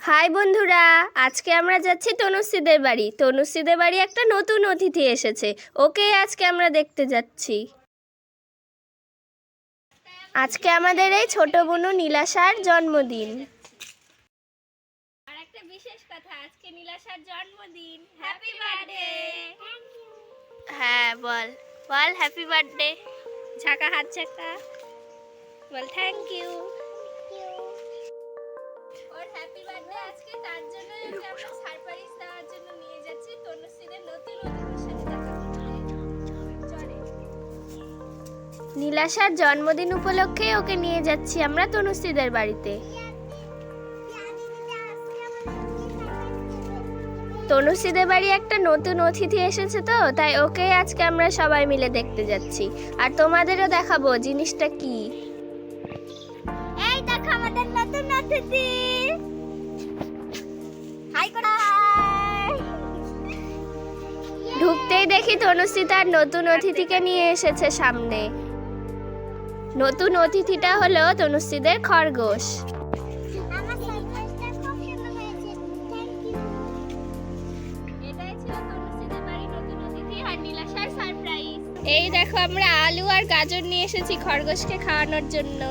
High বন্ধুরা আজকে আমরা যাচ্ছি তনুশ্রীদের বাড়ি। তনুশ্রীদের বাড়ি একটা নতুন অতিথি এসেছে। ওকে আজকে আমরা দেখতে যাচ্ছি। আজকে আমাদের এই ছোট বোনু নীলাশার জন্মদিন। আর একটা বিশেষ কথা আজকে নীলাশার জন্মদিন। হ্যাপি বার্থডে হ্যাঁ বল। বল হ্যাপি বার্থডে ঝাঁকা হাত ঝাঁকা। বল থ্যাংক ইউ আজকে তার জন্য আমরা সারপ্রাইজ দেওয়ার জন্য নিয়ে যাচ্ছি। তনুশ্রীদের নতুন নীলাশার জন্মদিন উপলক্ষে ওকে নিয়ে যাচ্ছি আমরা তনুশ্রীদের বাড়িতে। তনুশ্রীদের বাড়ি একটা নতুন অতিথি এসেছে তো, তাই ওকে আজকে আমরা সবাই মিলে দেখতে যাচ্ছি। আর তোমাদেরও দেখাবো জিনিসটা কি। এই দেখো আমাদের নতুন অতিথি। ঢুকতেই দেখি তনুশ্রী তার নতুন অতিথিকে নিয়ে এসেছে সামনে। নতুন অতিথিটা হলো তনুশ্রীদের খরগোশ। এই দেখো, আমরা আলু আর গাজর নিয়ে এসেছি খরগোশকে খাওয়ানোর জন্য।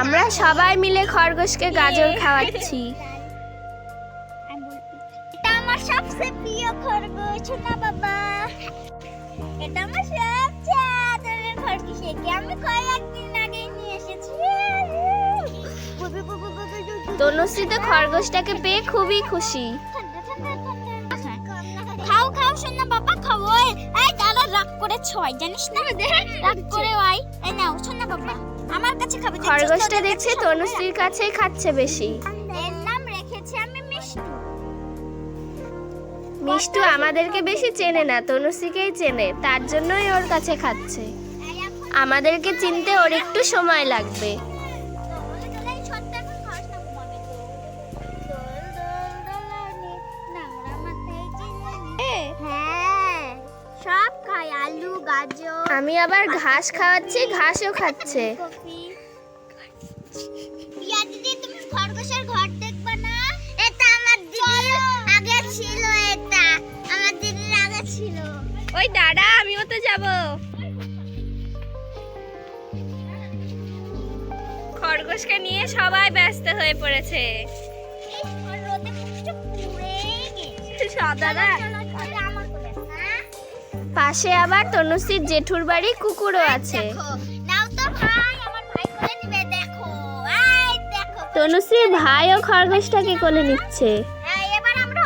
আমরা সবাই মিলে খরগোশকে গাজর খাওয়াচ্ছি। এটা আমার সবচেয়ে প্রিয় খরগোশ না বাবা? এটা আমার সবচেয়ে আদরের খরগোশ একে আমি কয়েকদিন আগে নিয়ে এসেছি। তনুশ্রী তো খরগোশটাকে পেয়ে খুবই খুশি। খাও খাও শোন না বাবা খাও ওই এই দাদা রাগ করে ছয় জানিস না? রাগ করে এই নাও শোন না বাবা আমার কাছে খাবে খরগোশটা দেখছে দেখছি তনুশ্রীর কাছেই খাচ্ছে বেশি। এর নাম রেখেছি আমি মিষ্টি। মিষ্টু আমাদেরকে বেশি চেনে না তনুশ্রীকেই চেনে তার জন্যই ওর কাছে খাচ্ছে। আমাদেরকে চিনতে ওর একটু সময় লাগবে। আলু গাজর আমি আবার ঘাস খাওয়াচ্ছি ঘাসও খাচ্ছে ইয়া দিদি তুমি খরগোশের ঘর দেখবে না এটা আমার দিদির আগে ছিল এটা আমার দিদির আগে ছিল ওই দাদা আমিও তো যাব খরগোশকে নিয়ে সবাই ব্যস্ত হয়ে পড়েছে এই রোদে মুখটা পুড়ে গেছে সদারা পাশে আবার তনুশ্রীর জেঠুর বাড়ি কুকুরও আছে। তনুশ্রীর ভাইও খরগোশটাকে কোলে নিচ্ছে। এবার আমরা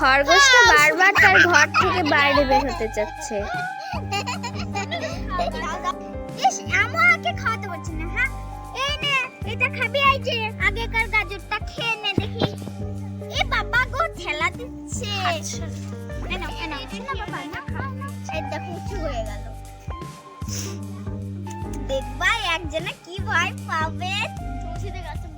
খরগোশটা বারবার তার ঘর থেকে বাইরে বের হতে চাচ্ছে আমাকে খাওয়াতে পারছি না, হ্যাঁ? এই নে, এটা খাবি এই যে, আগেকার গাজরটা খেয়ে নে দেখি। এ বাবা গো, ঠেলা দিচ্ছে। বাবা। এই দেখো, উঁচু হয়ে গেল। দেখবা একজনে কি ভয় পাবে গাছে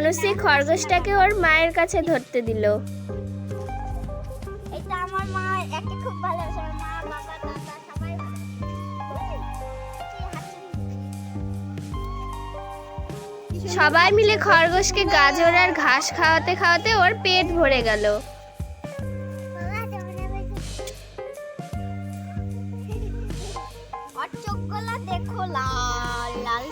তনুশ্রী খরগোশটাকে ওর মায়ের কাছে ধরতে দিল। এটা আমার মা একে খুব ভালোবাসে মা বাবা দাদা সবাই সবাই মিলে খরগোশকে গাজর আর ঘাস খাওয়াতে খাওয়াতে ওর পেট ভরে গেল। দেখো লাল লাল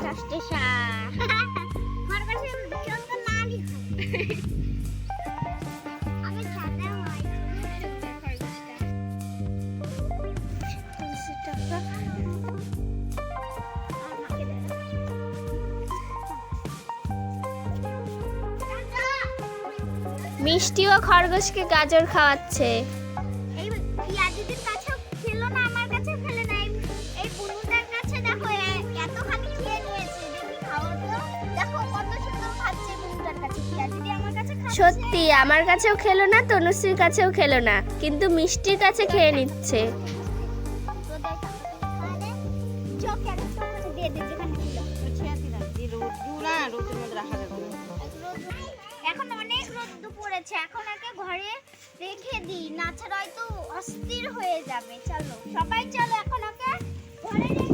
বুনুটার কাছে দেখো, এ- এতখানি খেয়ে নিয়েছে। দেখি খাও তো দেখো কত সুন্দর খাচ্ছে বুনুটার কাছে। টিয়া সত্যি, আমার কাছেও খেলো না, তনুশ্রীর কাছেও খেলো না, কিন্তু মিষ্টির কাছে খেয়ে নিচ্ছে। এখন অনেক রোদ পড়েছে, এখন একে ঘরে রেখে দিই, না ছাড়া হয়তো অস্থির হয়ে যাবে। চলো, সবাই চলো, এখন ওকে ঘরে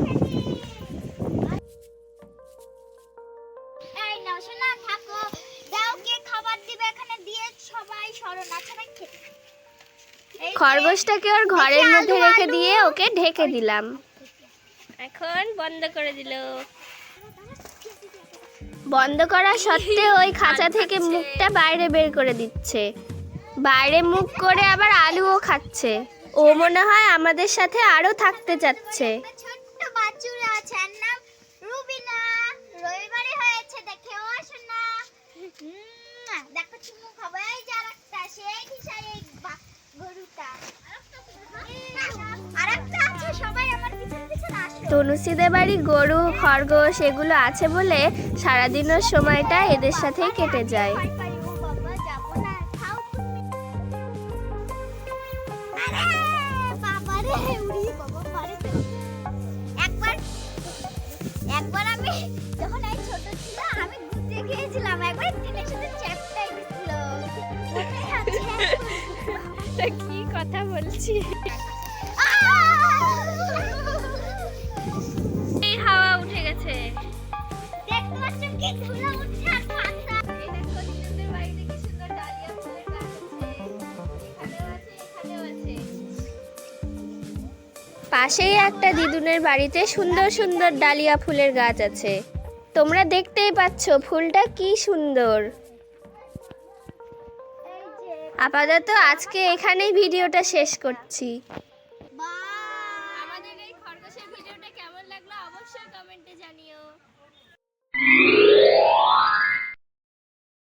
খরগোশটাকে ওর ঘরের মধ্যে রেখে দিয়ে ওকে ঢেকে দিলাম। এখন বন্ধ করে দিল। বন্ধ করা সত্ত্বেও ওই খাঁচা থেকে মুখটা বাইরে বের করে দিচ্ছে। বাইরে মুখ করে আবার আলুও খাচ্ছে। ও মনে হয় আমাদের সাথে আরও থাকতে চাচ্ছে। দেখে চুমু খাব। তনুশ্রীদের বাড়ি গরু, খরগোশ এগুলো আছে বলে সারাদিনের সময়টা এদের সাথেই কেটে যায়। একবার আমি যখন এই ছোট ছিল আমি ঘুরতে গিয়েছিলাম, একবার সাথে কি কথা বলছি? এই হাওয়া উঠে গেছে। দেখতে পাচ্ছ কি ধুলো উঠছে আর পাশেই একটা দিদুনের বাড়িতে সুন্দর সুন্দর ডালিয়া ফুলের গাছ আছে। তোমরা দেখতেই পাচ্ছ ফুলটা কি সুন্দর। আপাতত আজকে এখানেই ভিডিওটা শেষ করছি।